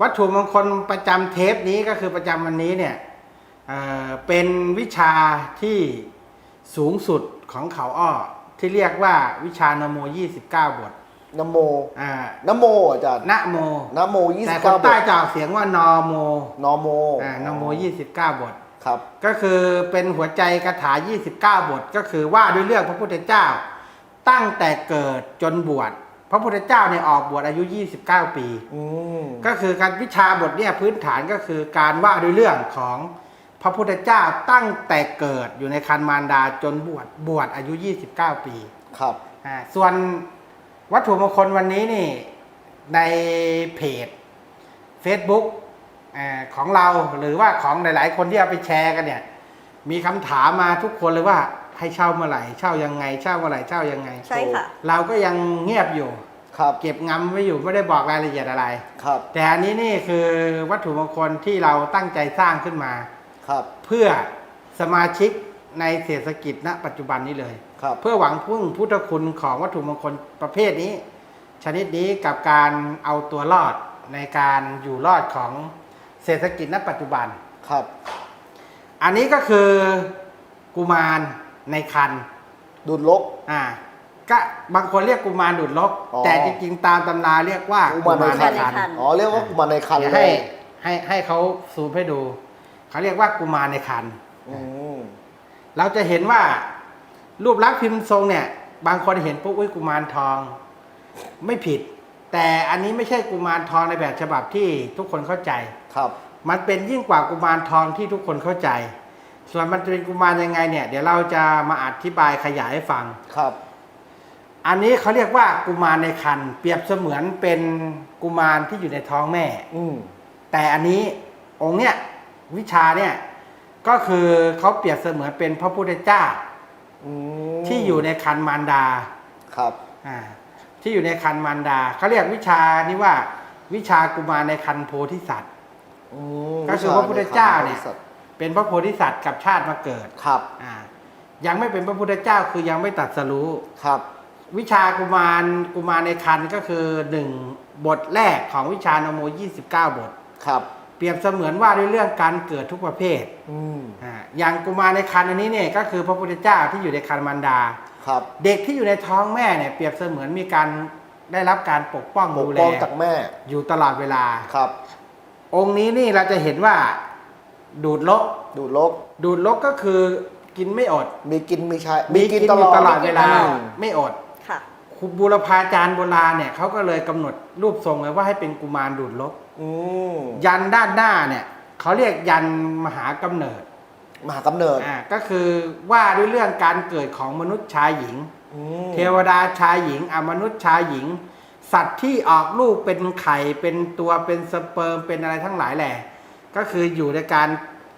วัตถุมงคลประจำเทปนี้ก็คือประจำวันนี้เนี่ยเอ่อเป็นวิชาที่สูงสุดของเขาอ้อที่เรียกว่าวิชานโม 29 บทนโมอ่านโมอาจารย์นะโมนโมยี่แต่สิบคเก้านบใต้ทจะออกเสียงว่านอโมนโมอ่านโม 29 บทครับก็คือเป็นหัวใจคาถา 29 บท ก็คือว่าด้วยเรื่องพระพุทธเจ้า ตั้งแต่เกิดจนบวช พระพุทธเจ้าเนี่ยออกบวชอายุ 29 ปี อืมก็คือการวิชาบทเนี่ยพื้นฐานก็คือการว่าด้วยเรื่องของพระพุทธเจ้าตั้งแต่เกิดอยู่ในคันมารดาจนบวชบวชอายุ 29 ปีครับ อ่าส่วนวัตถุมงคลวันนี้นี่ในเพจ Facebook อาของเราหรือว่าของหลาย ๆ คนที่เอาไปแชร์กันเนี่ย มีคำถามมาทุกคนเลยว่า ให้เช่าเมื่อไหร่เช่ายังไง เช่าเมื่อไหร่เช่ายังไงใช่ค่ะ เราก็ยังเงียบอยู่ครับเก็บงำไว้อยู่ไม่ได้บอกรายละเอียดอะไรครับ แต่อันนี้นี่คือวัตถุมงคลที่เราตั้งใจสร้างขึ้นมาครับ เพื่อสมาชิกในเศรษฐกิจณ ปัจจุบันนี้เลยครับเพื่อหวังพึ่งพุทธคุณของวัตถุมงคลประเภทนี้ ชนิดนี้กับการเอาตัวรอดในการอยู่รอดของเศรษฐกิจณปัจจุบันครับ อันนี้ก็คือกุมาร ในคันดูดลก อ่า ก็บางคนเรียกกุมารดูดลก อ๋อ แต่จริงๆตามตำราเรียกว่ากุมารในคันกุมารในคัน อ๋อเรียกว่ากุมารในคันเดี๋ยวเลให้ยให้ให้เขาซูมให้ดู เขาเรียกว่ากุมารในคัน อืมเราจะเห็นว่า รูปลักษณ์พิมพ์ทรงเนี่ย บางคนเห็นปุ๊บอุ้ยกุมารทอง ไม่ผิด แต่อันนี้ไม่ใช่กุมารทองในแบบฉบับที่ทุกคนเข้าใจ ครับ มันเป็นยิ่งกว่ากุมารทองที่ทุกคนเข้าใจ ส่วนมันจะเป็นกุมารยังไงเนี่ย เดี๋ยวเราจะมาอธิบายขยายให้ฟัง ครับ อันนี้เขาเรียกว่ากุมารในคันเปรียบเสมือนเป็นกุมารที่อยู่ในท้องแม่ อืมแต่อันนี้องค์เนี้ยวิชาเนี่ยก็คือเขาเปรียบเสมือนเป็นพระพุทธเจ้าอืมที่อยู่ในคันมารดาครับ อ่าที่อยู่ในคันมารดาเขาเรียกวิชานี้ว่าวิชากุมารในคันโพธิสัตว์ อืมก็คือพระพุทธเจ้าเนี่ย วิชในคั เป็นพระโพธิสัตว์กับชาติมาเกิดครับอ่ายังไม่เป็นพระพุทธเจ้าคือยังไม่ตรัดสรู้ครับ วิชากุมารกุมารในคันก็คือหนึ่งบทแรกของวิชานโม29 บทครับ เปรียบเสมือนว่าด้วยเรื่องการเกิดทุกประเภทอืมอ่าอย่างกุมารในคันอันนี้เนี่ยก็คือพระพุทธเจ้าที่อยู่ในคันมารดา ครับเด็กที่อยู่ในท้องแม่เนี่ยเปรียบเสมือนมีการได้รับการปกป้องปกดูแลป้องจากแม่อยู่ตลอดเวลา ครับ องค์นี้นี่เราจะเห็นว่า ดูดลก ดูดลก ดูดลกก็คือกินไม่อด มีกินมีใช้มีกินอยู่ตลอดเวลาอืมไม่อดค่ะครูบูรพาจารย์โบราณเนี่ยเขาก็เลยกำหนดรูปทรงไว้ว่าให้เป็นกุมารดูดลกอืมยันด้านหน้าเนี่ยเขาเรียกยันมหากำเนิด มหากำเนิดอ่าก็คือว่าด้วยเรื่องการเกิดของมนุษย์ชายหญิงอืมเทวดาชายหญิงอมนุษย์ชายหญิง สัตว์ที่ออกลูกเป็นไข่เป็นตัวเป็นสเปิร์มเป็นอะไรทั้งหลายแหละ ก็คืออยู่ในการ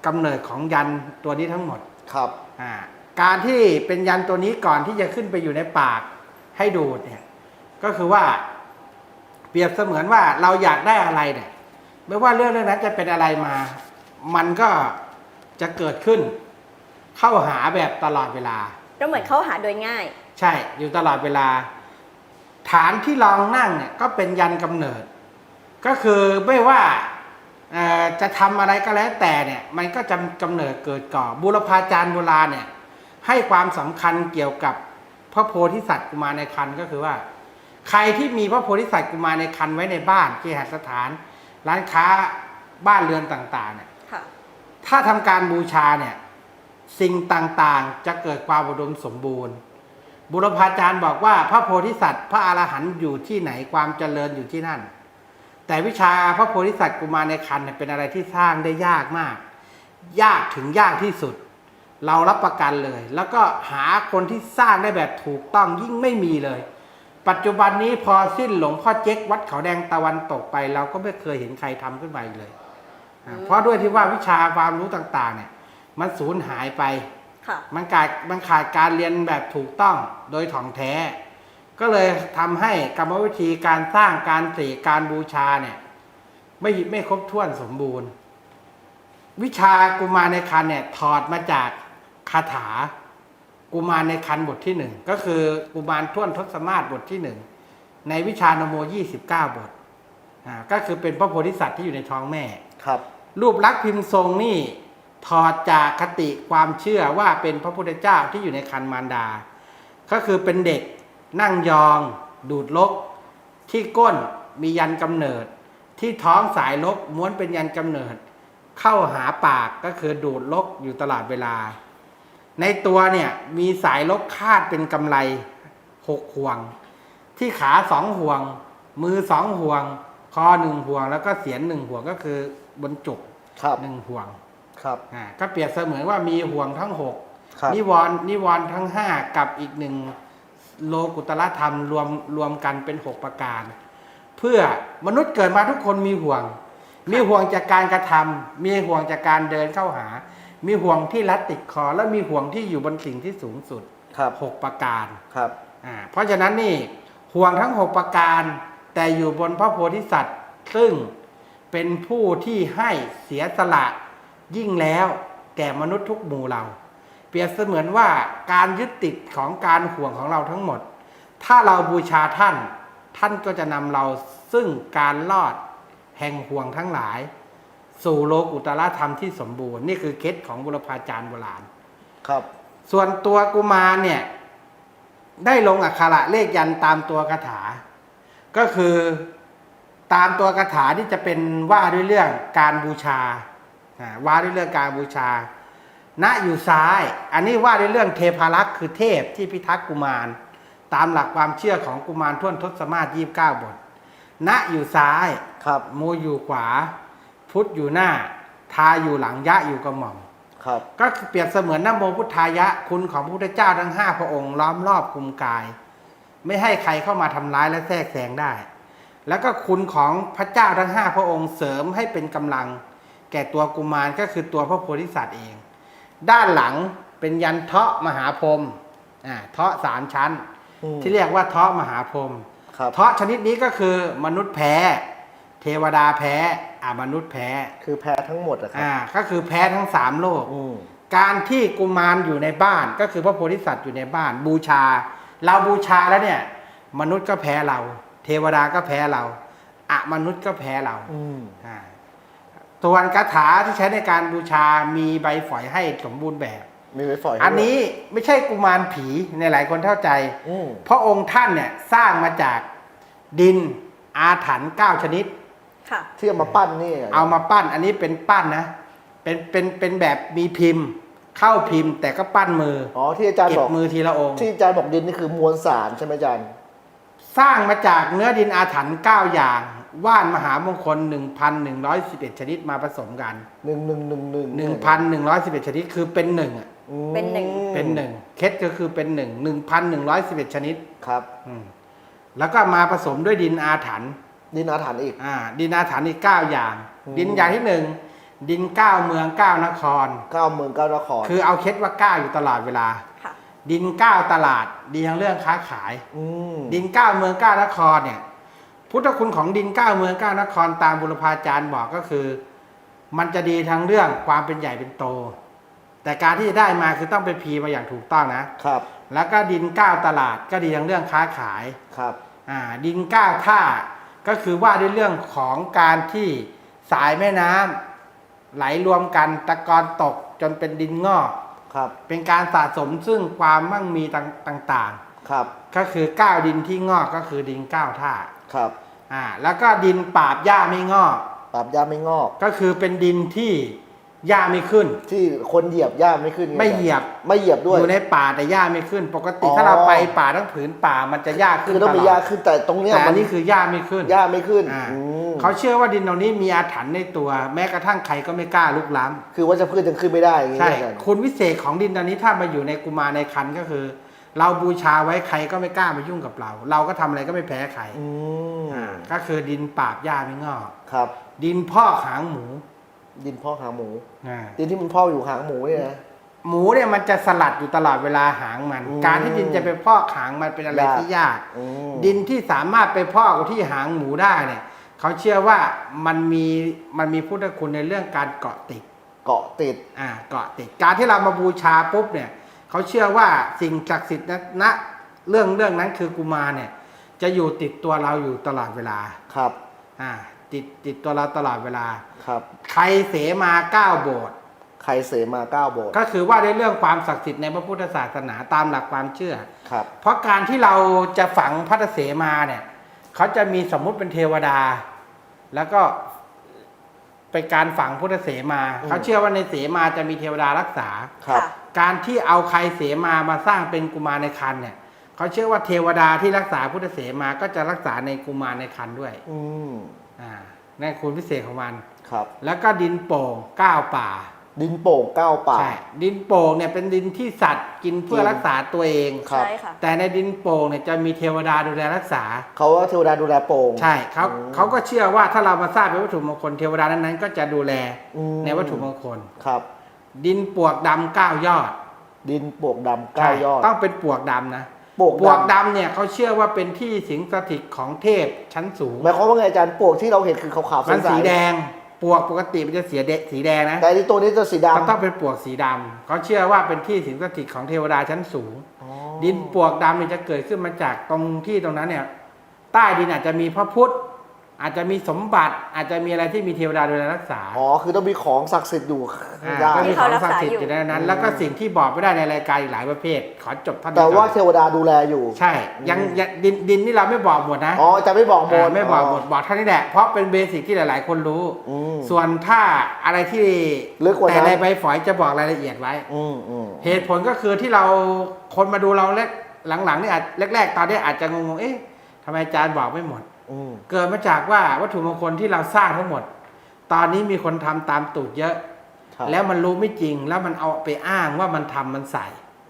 กำเนิดของยันตัวนี้ทั้งหมดครับอ่าการที่เป็นยันตัวนี้ก่อนที่จะขึ้นไปอยู่ในปากให้ดูดเนี่ยก็คือว่า เปรียบเสมือนว่าเราอยากได้อะไรเนี่ยไม่ว่าเรื่องเรื่องนั้นจะเป็นอะไรมา มันก็จะเกิดขึ้น เข้าหาแบบตลอดเวลา ก็เหมือนเข้าหาโดยง่าย ใช่อยู่ตลอดเวลา ฐานที่รองนั่งเนี่ยก็เป็นยันกำเนิด ก็คือไม่ว่าเอ่อ จะทำอะไรก็แล้วแต่เนี่ยมันก็จะกำเนิดเกิดก่อบุรพาจารย์โบราณเนี่ยให้ความสำคัญเกี่ยวกับพระโพธิสัตว์กุมารในคันก็คือว่า ใครที่มีพระโพธิสัตว์กุมารในคันไว้ในบ้านเคหสถาน ร้านค้าบ้านเรือนต่างๆเนี่ยค่ะถ้าทำการบูชาเนี่ยสิ่งต่างๆ จะเกิดความอุดมสมบูรณ์ บุรพาจารย์บอกว่าพระโพธิสัตว์ พระอรหันต์อยู่ที่ไหนความเจริญอยู่ที่นั่น แต่วิชาพระโพธิสัตว์กุมารในคันเนี่ยเป็นอะไรที่สร้างได้ยากมาก ยากถึงยากที่สุดเพเรารับประกันเลย แล้วก็หาคนที่สร้างได้แบบถูกต้องยิ่งไม่มีเลย ปัจจุบันนี้พอสิ้นหลวงพ่อเจ๊กวัดเขาแดงตะวันตกไป เราก็ไม่เคยเห็นใครทำขึ้นมาอีกเลยอ่าเพราะด้วยที่ว่าวิชาความรู้ต่างๆ เนี่ย มันสูญหายไปค่ะมันขาดมันขาดการเรียนแบบถูกต้องโดยถ่องแท้ ก็เลยทำให้กรรมวิธีการสร้างการเสกการบูชาเนี่ย ไม่ไม่ครบถ้วนสมบูรณ์ วิชากุมารในคันเนี่ยถอดมาจากคาถากุมารในคันบทที่หนึ่งก็คือกุมารท่วนทศมาศบทที่หนึ่งในวิชานโมยี่สิบเก้าบทอ่าก็คือเป็นพระโพธิสัตว์ที่อยู่ในท้องแม่ครับ รูปลักษณ์พิมพ์ทรงนี่ถอดจากคติความเชื่อว่าเป็นพระพุทธเจ้าที่อยู่ในคันมารดา ก็คือเป็นเด็ก นั่งยอง ดูดลก ที่ก้นมียันกำเนิด ที่ท้องสายลกม้วนเป็นยันกำเนิด เข้าหาปากก็คือดูดลกอยู่ตลอดเวลา ในตัวเนี่ยมีสายลกคาดเป็นกำไรหกห่วง ที่ขาสองห่วง มือสองห่วง คอหนึ่งห่วง แล้วก็เสียนหนึ่งห่วงก็คือบนจุกครับหนึ่งห่วงครับอ่าก็เปรียบเสมือนว่ามีห่วงทั้งหกครับนิวรณ์นิวรณ์ทั้งห้ากับอีกหนึ่ง โลกุตละธรรมรวมรวมกันเป็นหกประการ เพื่อมนุษย์เกิดมาทุกคนมีห่วง มีห่วงจากการกระทำมีห่วงจากการเดินเข้าหา มีห่วงที่รัดติดคอ และมีห่วงที่อยู่บนสิ่งที่สูงสุดครับหกประการครับอ่าเพราะฉะนั้นนี่ห่วงทั้งหกประการ แต่อยู่บนพระโพธิสัตว์ ซึ่งเป็นผู้ที่ให้เสียสละยิ่งแล้วแก่มนุษย์ทุกหมู่เรา เปรียบเสมือนว่าการยึดติดของการห่วงของเราทั้งหมด ถ้าเราบูชาท่าน ท่านก็จะนำเราซึ่งการรอดแห่งห่วงทั้งหลาย สู่โลกุตละธรรมที่สมบูรณ์ นี่คือเคล็ดของบุรพาจารย์โบราณครับ ส่วนตัวกุมารเนี่ย ได้ลงอักขระเลขยันตามตัวคาถา ก็คือตามตัวคาถาที่จะเป็นว่าด้วยเรื่องการบูชาอ่าว่าด้วยเรื่องการบูชา ณอยู่ซ้าย อันนี้ว่าด้วยเรื่องเทพารักษ์คือเทพที่พิทักษ์กุมาร ตามหลักความเชื่อของกุมารท่วนทศมาศยี่บเก้าบทณอยู่ซ้ายครับโมอยู่ขวา พุทธอยู่หน้า ทาอยู่หลังยะอยู่กระหม่อมครับก็คือเปรียบเสมือนนโมพุทธายะคุณของพระพุทธเจ้าทั้งห้าพระองค์ล้อมรอบคุมกาย ไม่ให้ใครเข้ามาทำร้ายและแทรกแซงได้ แล้วก็คุณของพระเจ้าทั้งห้าพระองค์เสริมให้เป็นกำลัง แก่ตัวกุมารก็คือตัวพระโพธิสัตว์เอง ด้านหลังเป็นยันเทาะมหาพรหมอ่าเทาะสามชั้น อืม ที่เรียกว่าเทาะมหาพรหมครับ เทาะชนิดนี้ก็คือมนุษย์แพ้ เทวดาแพ้อ่ามนุษย์แพ้คือแพ้ทั้งหมดอะครับ อ่าก็คือแพ้ทั้งสามโลก อืม การที่กุมารอยู่ในบ้านก็คือพระโพธิสัตว์อยู่ในบ้าน บูชา เราบูชาแล้วเนี่ย มนุษย์ก็แพ้เรา เทวดาก็แพ้เราอะมนุษย์ก็แพ้เราอืม อ่า ส่วนคาถาที่ใช้ในการบูชามีใบฝอยให้สมบูรณ์แบบ มีไว้ฝอยให้อันนี้ไม่ใช่กุมารผีในหลายคนเข้าใจ อืมเพราะองค์ท่านเนี่ยสร้างมาจากดินอาถรรพ์เก้าชนิด ค่ะ ที่เอามาปั้นนี่เอามาปั้นอันนี้เป็นปั้นนะ เป็นเป็นเป็นแบบมีพิมพ์ เข้าพิมพ์แต่ก็ปั้นมืออ๋อที่อาจารย์เก็บบอกมือทีละองค์ ที่อาจารย์บอกดินนี่คือมวลสารใช่ไหมอาจารย์ สร้างมาจากเนื้อดินอาถรรพ์เก้าอย่าง ว่านมหามงคล 1,111 ชนิดมาผสมกัน หนึ่งหนึ่งหนึ่งหนึ่ง1,111 ชนิดคือเป็นหนึ่งอะอืมเป็นหนึ่ง เป็นหนึ่งเคสก็คือเป็นหนึ่ง1,111 ชนิดครับ อืมแล้วก็มาผสมด้วยดินอาถรรพ์ ดินอาถรรพ์อีก อ่าดินอาถรรพ์อีกเก้าอย่าง อืม ดินอย่างที่หนึ่งดินเก้าเมืองเก้านคร เก้าเมืองเก้านคร คือเอาเคสว่าเก้าอยู่ตลอดเวลาค่ะ ดินเก้าตลาดดีทั้งเรื่องค้าขาย อืมดินเก้าเมืองเก้านครเนี่ย พุทธคุณของดินเก้าเมืองเก้านครตามบุรพาจารย์บอกก็คือ มันจะดีทั้งเรื่องความเป็นใหญ่เป็นโต แต่การที่จะได้มาคือต้องไปพีมาอย่างถูกต้องนะ ครับแล้วก็ดินเก้าตลาดก็ดีทั้งเรื่องค้าขาย ครับ อ่าดินเก้าท่าก็คือว่าด้วยเรื่องของการที่สายแม่น้ำไหลรวมกันตะกอนตกจนเป็นดินงอก ครับเป็นการสะสมซึ่งความมั่งมีต่างครับๆ ก็คือเก้าดินที่งอกก็คือดินเก้าท่าครับอ่าแล้วก็ดินปราบหญ้าไม่งอก ปราบยาไม่งอก ก็คือเป็นดินที่ หญ้าไม่ขึ้น ที่คนเหยียบหญ้าไม่ขึ้นงไม่เหยียบไม่เหยียบด้วยอยู่ในป่าแต่หญ้าไม่ขึ้น ปกติอ๋อถ้าเราไปป่าทั้งผืนป่ามันจะหญ้าขึ้นคือต้องมีตลหญ้าดขึ้นแต่ตรงเนี้ยแต่มัอันนนี้คือหญ้าไม่ขึ้นหญ้าไม่ขึ้นอ่าอืมเขาเชื่อว่าดินตรงนี้มีอาถรรพ์ในตัว แม้กระทั่งใครก็ไม่กล้าลุกล้ำคือว่าจะพืชยังขึ้นไม่ได้อย่างงี้ใช่อาจารย์คุณวิเศษของดินตอนนี้ถ้ามาอยู่ในกุมารในคันก็คือ เราบูชาไว้ใครก็ไม่กล้ามายุ่งกับเรา เราก็ทำอะไรก็ไม่แพ้ใครอืมอ่าก็คือดินปราบหญ้าไม่งอกครับ ดินพอกหางหมู ดินพอกหางหมู อ่า ดินที่มันพอกอยู่หางหมูเนี่ยนะ หมูเนี่ยมันจะสลัดอยู่ตลอดเวลาหางมัน อืมการที่ดินจะไปพอกหางมันเป็นอะไรยาก ที่ยาก อืม ดินที่สามารถไปพอกที่หางหมูได้เนี่ยเขาเชื่อว่ามันมีมันมีพุทธคุณในเรื่องการเกาะติดเกาะติด อ่าเกาะติดการที่เรามาบูชาปุ๊บเนี่ยเขาเชื่อว่าสิ่งศักดิ์สิทธิ์นะณเรื่องเรื่องนั้นคือกุมารเนี่ยจะอยู่ติดตัวเราอยู่ตลอดเวลา ครับ อ่า ติดติดตัวเราตลอดเวลา ครับ ใครเสมาเก้าโบสถ์ใครเสมาเก้าโบสถ์ก็คือว่าในเรื่องความศักดิ์สิทธิ์ในพระพุทธศาสนาตามหลักความเชื่อ ครับ เพราะการที่เราจะฝังพระเสมาเนี่ยเขาจะมีสมมุติเป็นเทวดา แล้วก็เป็นการฝังพุทธเสมาอืม เขาเชื่อว่าในเสมาจะมีเทวดารักษา ครับ การที่เอาใครเสมามาสร้างเป็นกุมารในคันเนี่ยเขาเชื่อว่าเทวดาที่รักษาพุทธเสมาก็จะรักษาในกุมารในคันด้วย อืม อ่านั่นคุณพิเศษของมัน ครับ แล้วก็ดินโป่งก้าวป่าดินโป่งเก้าป่า ใช่ดินโป่งเนี่ยเป็นดินที่สัตว์กินเพื่อกินรักษาตัวเอง ครับ ใช่ค่ะ แต่ในดินโป่งเนี่ยจะมีเทวดาดูแลรักษา เขาว่าเทวดาดูแลโป่ง ใช่เขาอืม เขาก็เชื่อว่าถ้าเรามาสร้างเป็นวัตถุมงคลเทวดานั้นๆก็จะดูแลอืมในวัตถุมงคล ครับ ดินปวกดำเก้ายอดดินปวกดำเก้ายอดใช่ต้องเป็นปวกดำนะ ปวกปวกดำดำเนี่ยเขาเชื่อว่าเป็นที่สิงสถิตของเทพชั้นสูงหมายความว่าไงอาจารย์ปวกที่เราเห็นคือขาวๆมันใสสีๆแดงปวกปกติมันจะเสียเดสีแดงนะแต่อันนี้ตัวนี้จะสีมันดำต้องเป็นปวกสีดำเขาเชื่อว่าเป็นที่สิงสถิตของเทวดาชั้นสูงอ๋อดินปวกดำเนี่ยจะเกิดขึ้นมาจากตรงที่ตรงนั้นเนี่ย ใต้ดินอาจจะมีพระพุทธ อาจจะมีสมบัติอาจจะมีอะไรที่มีเทวดาดูแลรักษาอ๋อ คือต้องมีของศักดิ์สิทธิ์อยู่อ่าได้ก็มีของที่เขารักศักษาดิ์สิทธิ์อยู่อยู่ในนั้น แล้วก็สิ่งที่บอกไม่ได้ในรายการอีกหลายประเภท ขอจบเท่านี้แต่ว่าก่อนเทวดาดูแลอยู่ ใช่ยังยังดินดินนี่เราไม่บอกหมดนะอ๋ออาจะไม่บอกหมดอ่าไม่บอกหมดบอกเท่านี้แหละเพราะเป็นเบสิกที่หลาย ๆ คนรู้อืมส่วนถ้าอะไรที่ลึกกว่านั้นแต่ในใบฝอยจะบอกรายละเอียดไว้อืมอืมเหตุผลก็คือที่เราคนมาดูเราแรกหลังๆนี่อาจแรก ๆ ตอนนี้อาจจะงงๆเอ๊ะทำไมอาจารย์บอกไม่หมดอืม เกิดมาจากว่าวัตถุมงคลที่เราสร้างทั้งหมด ตอนนี้มีคนทำตามตูดเยอะครับแล้วมันรู้ไม่จริงแล้วมันเอาไปอ้างว่ามันทำมันใส่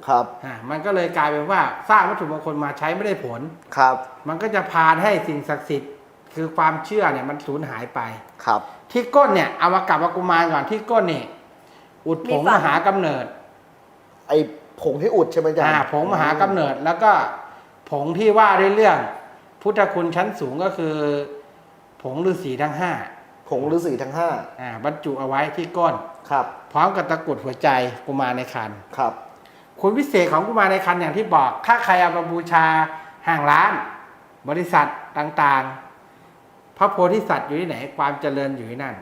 ครับอ่ามันก็เลยกลายเป็นว่าสร้างวัตถุมงคลมาใช้ไม่ได้ผลครับ มันก็จะพาให้สิ่งศักดิ์สิทธิ์ คือความเชื่อเนี่ยมันสูญหายไปครับ ที่ก้นเนี่ยเอามากลับมากุมารก่อนที่ก้นเนี่ยอุดผงมีฝัมงหากำเนิด ไอผงที่อุดใช่ไหมอาจารย์อ่าผงมหากำเนิดแล้วก็ผงที่ว่าด้วยเรื่อง พุทธคุณชั้นสูงก็คือ ผงฤาษีทั้งห้าผงฤาษีทั้งห้าอ่าบรรจุเอาไว้ที่ก้นครับ พร้อมกับตะกรุดหัวใจกุมารในคันครับ คุณพิเศษของกุมารในคันอย่างที่บอก ถ้าใครเอามาบูชาห้างร้าน บริษัทต่างๆ พระโพธิสัตว์อยู่ที่ไหนความเจริญอยู่ที่นั่น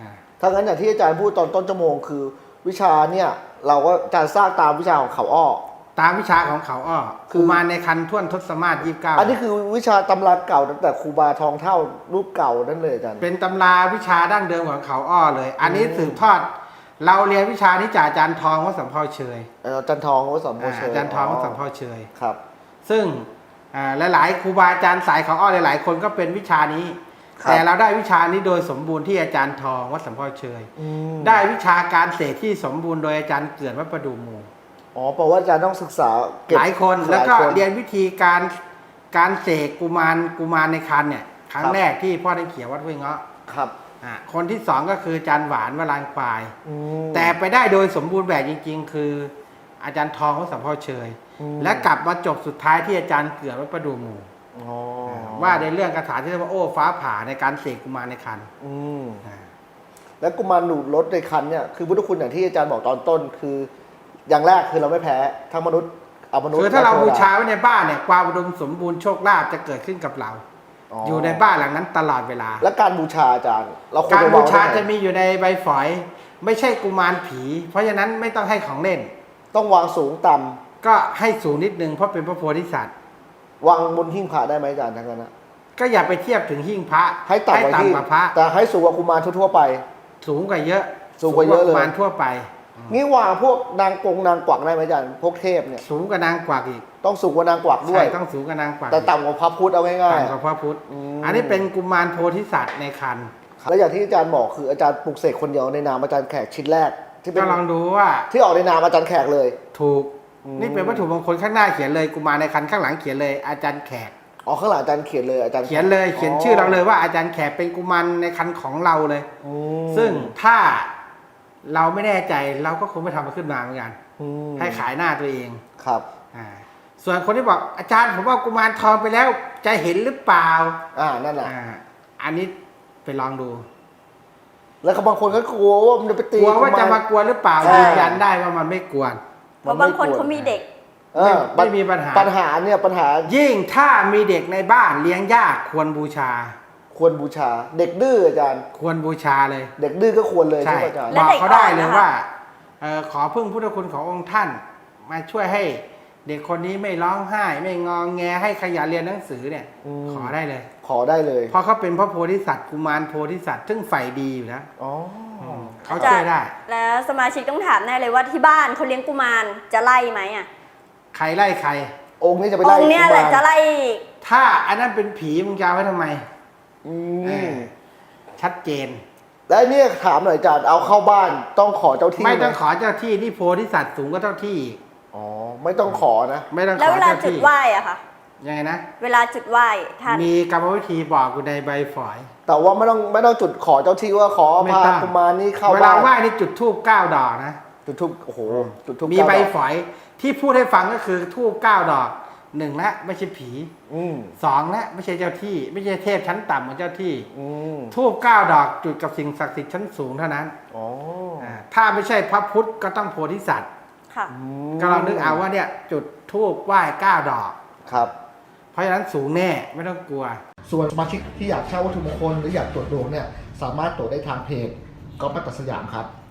อ่าถ้างั้นอย่างที่อาจารย์พูดตอนต้นชั่วโมงคือ วิชาเนี่ย เราก็จะสร้างตามวิชาของเขาอ้อ ตามวิชาของเขาอ้อคือกุมารในคันท่วนทศมาศยี่สิบเก้าอันนี้คือวิชาตำราเก่าตั้งแต่ครูบาทองเท่ารูปเก่านั่นเลยอาจารย์เป็นตำราวิชาดั้งเดิมของเขาอ้อเลย อันนี้อืมสืบทอด เราเรียนวิชานี้จากอาจารย์ทองวัดสัมเภาเชยเอ่ออาจันทองวัดสัมโพอ่าเชยอาจารย์ทองวัดสัมเภาเชยครับ ซึ่งอ่าหลายๆครูบาอาจารย์สายเขาอ้อหลาย ๆ คนก็เป็นวิชานี้ครับแต่เราได้วิชานี้โดยสมบูรณ์ที่อาจารย์ทองวัดสัมเภาเชยอืมได้วิชาการเสกที่สมบูรณ์โดยอาจารย์เกิดวัดประดูหมู อ๋อแปลว่าอาจารย์ต้องศึกษาเก็บหลายคนหแล้วลายก็คนเรียนวิธีการการเสกกุมารกุมารในคันเนี่ยครั้งครับแรกที่พ่อได้เขียนวัดห้วยเงาะครับอ่าคนที่สองก็คืออาจารย์หวานวรางควาย อืม แต่ไปได้โดยสมบูรณ์แบบจริง ๆ คือ อาจารย์ทองวัดสัมเภาเชย อืม และกลับมาจบสุดท้ายที่อาจารย์เกิดวัดประดูหมูอ๋อว่าในเรื่องคาถาที่เรียกว่าโอ้ฟ้าผ่าในการเสกกุมารในคันอืม อ่า แล้วกุมารหนูรถในคันเนี่ยคือพุทธคุณอย่างที่อาจารย์บอกตอนต้น คือ อย่างแรกคือเราไม่แพ้ทั้งมนุษย์เอามนุษย์คือถ้าเราและทวบูดชาไว้ในบ้านเนี่ยความอุดมสมบูรณ์โชคลาภจะเกิดขึ้นกับเรา อยู่ในบ้านหลังนั้นตลอดเวลา และการบูชาอาจารย์เราควการจะบูวงไว้ชาไหนจะมีอยู่ในใบฝอย ไม่ใช่กุมารผี เพราะฉะนั้นไม่ต้องให้ของเล่น ต้องวางสูงต่ำก็ให้สูงนิดนึงเพราะเป็นพระโพธิสัตว์วางบนหิ้งพระได้ไหมอาจารย์ทั้งนั้นนะก็อย่าไปเทียบถึงหิ้งพระ ให้ต่ำกว่าที่กว่าพระแต่ให้สูงกว่ากุมารทั่วๆไป สูงกว่าเยอะ สูงกว่าเยอะเลยกุมารทั่วไป นี่วางพวกนางกงนางกวักได้ไหมอาจารย์พวกเทพเนี่ยสูงกว่านางกวักอีกต้องสูงกว่านางกวักด้วใช่ย ต้องสูงกว่านางกวักแต่ต่ำกว่าพระพุทธเอาง่าย ต่ำกว่าพระพุทธ อืม อันนี้เป็นกุมารโพธิสัตว์ในคันๆแล้วอย่างที่อาจารย์บอกคืออาจารย์ปลุกเสกคนเดียวในนามอาจารย์แขกชิ้นแรก ที่เป็นก็ลองดูว่าที่ออกในนามอาจารย์แขกเลย ถูก อืม นี่เป็นวัตถุมงคลข้างหน้าเขียนเลยกุมารในคันข้างหลังเขียนเลยอาจารย์แขกอ๋อข้างหลังอาจารย์เขียนเลยอาจารย์แขกเขียนเลยเขียนชื่อเราเลยว่าอาจารย์แขกเป็นกุมารในคันของเราเลย อืมซึ่งถ้า เราไม่แน่ใจเราก็คงไม่ทำมันขึ้นมาเหมือนกันอืมให้ขายหน้าตัวเองครับ อ่าส่วนคนที่บอกอาจารย์ผมว่ากุมารทองไปแล้ว จะเห็นหรือเปล่าอ่านั่นแหละอ่าอันนี้ไปลองดูแล้วก็บางคนก็กลัวว่ามันจะไปตีกลัวว่าจะกุมากวนหรือเปล่าใช่ ยืนยันได้ว่ามันไม่กวน เพราะบางคนเขามีเด็ก เออไม่มีปัญหา ปัญหาเนี่ยปัญหา ยิ่งถ้ามีเด็กในบ้านเลี้ยงยากควรบูชา ควรบูชา เด็กดื้ออาจารย์ ควรบูชาเลย เด็กดื้อก็ควรเลยใช่ใช่ไหมอาจารย์ แล้บวอกเด็กเขาได้อ่อนเลยนะคะว่าเออขอพึ่งพุทธคุณขององค์ท่าน มาช่วยให้เด็กคนนี้ไม่ร้องไห้ ไม่งองแงให้ขยันเรียนหนังสือเนี่ย อืม ขอได้เลย ขอได้เลยเพราะเขาเป็นพระโพธิสัตว์กุมารโพธิสัตว์ซึ่งใฝ่ดีอยู่แล้วอ๋ออเขาช่วยได้ แล้วสมาชิกต้องถามแน่เลยว่าที่บ้านเขาเลี้ยงกุมารจะไล่ไหมอะใครไล่ใคร องค์นี้จะไปอไล่งค์เนี้ยแหละกุมารจะไล่ถ้าอันนั้นเป็นผีมึงจะเอาไว้ทำไม อืเอมอชัดเจน แล้วไอ้เนี่ยถามหน่อยอาจารย์เอาเข้าบ้านต้องขอเจ้าที่ไม่ต้องหขอเจ้าที่นี่โพธิสัตว์สูงก็เจ้าที่อีกอ๋อไม่ต้องขอนะ ไม่ต้องขแล้วอเวลาเจ้าจุดที่ไหว้อะค่ะ ยังไงนะ เวลาจุดไหว้ท่านมีกรรมวิธีบอกอยู่ในใบฝอยแต่ว่าไม่ต้องไม่ต้องจุดขอเจ้าที่ว่าขอไม่พาต้องกุมารนี่เข้าเวลาบ้านไหว้นี่จุดทูบเก้าดอกนะ จุดทุบโอ้โหจุดทุบมีเก้าใบดอก ฝอยที่พูดให้ฟังก็คือทูบเก้าดอก หนึ่งละไม่ใช่ผีอืมสองละไม่ใช่เจ้าที่ ไม่ใช่เทพชั้นต่ำเหมือนเจ้าที่ อืมทูบเก้าดอกจุดกับสิ่งศักดิ์สิทธิ์ชั้นสูงเท่านั้นอ๋ออ่าถ้าไม่ใช่พระพุทธก็ต้องโพธิสัตว์ ค่ะ อืมก็ลองนึกเอาว่าเนี่ยจุดทูบไหว้เก้าดอก ครับ เพราะฉะนั้นสูงแน่ไม่ต้องกลัว ส่วนสมาชิกที่อยากเช่าวัตถุมงคลหรืออยากตรวจดวงเนี่ย สามารถตรวจได้ทางเพจก๊อฟมัตตสยามครับ